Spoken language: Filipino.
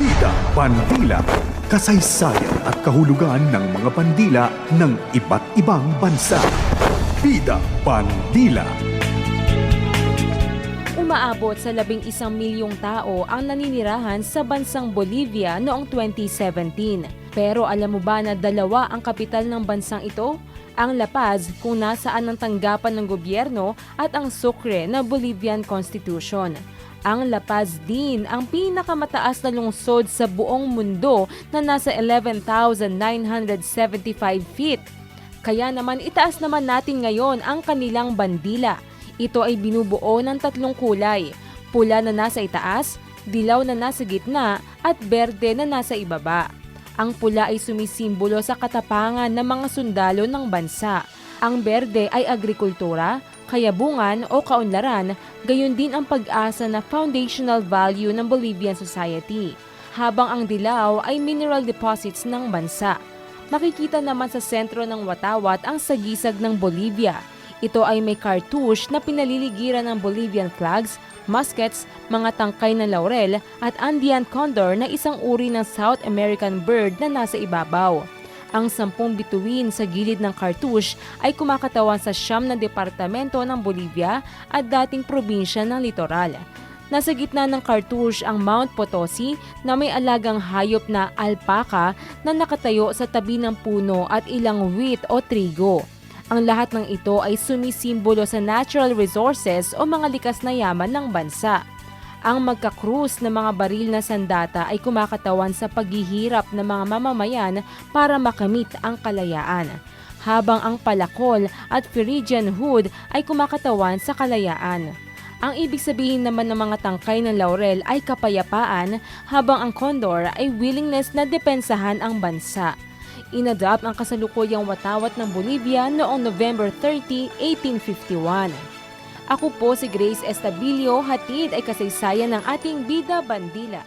Bida Bandila Kasaysayan at kahulugan ng mga bandila ng iba't ibang bansa Bida Bandila Umaabot sa labing isang milyong tao ang naninirahan sa bansang Bolivia noong 2017. Pero alam mo ba na dalawa ang kapital ng bansang ito? Ang La Paz kung nasaan ang tanggapan ng gobyerno at ang Sucre na Bolivian Constitution. Ang La Paz din ang pinakamataas na lungsod sa buong mundo na nasa 11,975 feet. Kaya naman itaas naman natin ngayon ang kanilang bandila. Ito ay binubuo ng tatlong kulay, pula na nasa itaas, dilaw na nasa gitna, at berde na nasa ibaba. Ang pula ay sumisimbolo sa katapangan ng mga sundalo ng bansa. Ang berde ay agrikultura, kayabungan o kaunlaran, gayon din ang pag-asa na foundational value ng Bolivian society. Habang ang dilaw ay mineral deposits ng bansa. Makikita naman sa sentro ng watawat ang sagisag ng Bolivia. Ito ay may cartouche na pinaliligiran ng Bolivian flags, muskets, mga tangkay ng laurel at Andean condor na isang uri ng South American bird na nasa ibabaw. Ang sampung bituin sa gilid ng cartouche ay kumakatawan sa siyam na departamento ng Bolivia at dating probinsya ng litoral. Nasa gitna ng cartouche ang Mount Potosi na may alagang hayop na alpaca na nakatayo sa tabi ng puno at ilang wheat o trigo. Ang lahat ng ito ay sumisimbolo sa natural resources o mga likas na yaman ng bansa. Ang magkakrus na mga baril na sandata ay kumakatawan sa paghihirap ng mga mamamayan para makamit ang kalayaan. Habang ang palakol at Phrygian hood ay kumakatawan sa kalayaan. Ang ibig sabihin naman ng mga tangkay ng laurel ay kapayapaan habang ang condor ay willingness na depensahan ang bansa. Inadapt ang kasalukuyang watawat ng Bolivia noong November 30, 1851. Ako po si Grace Estabilio, hatid ay kasaysayan ng ating Bida Bandila.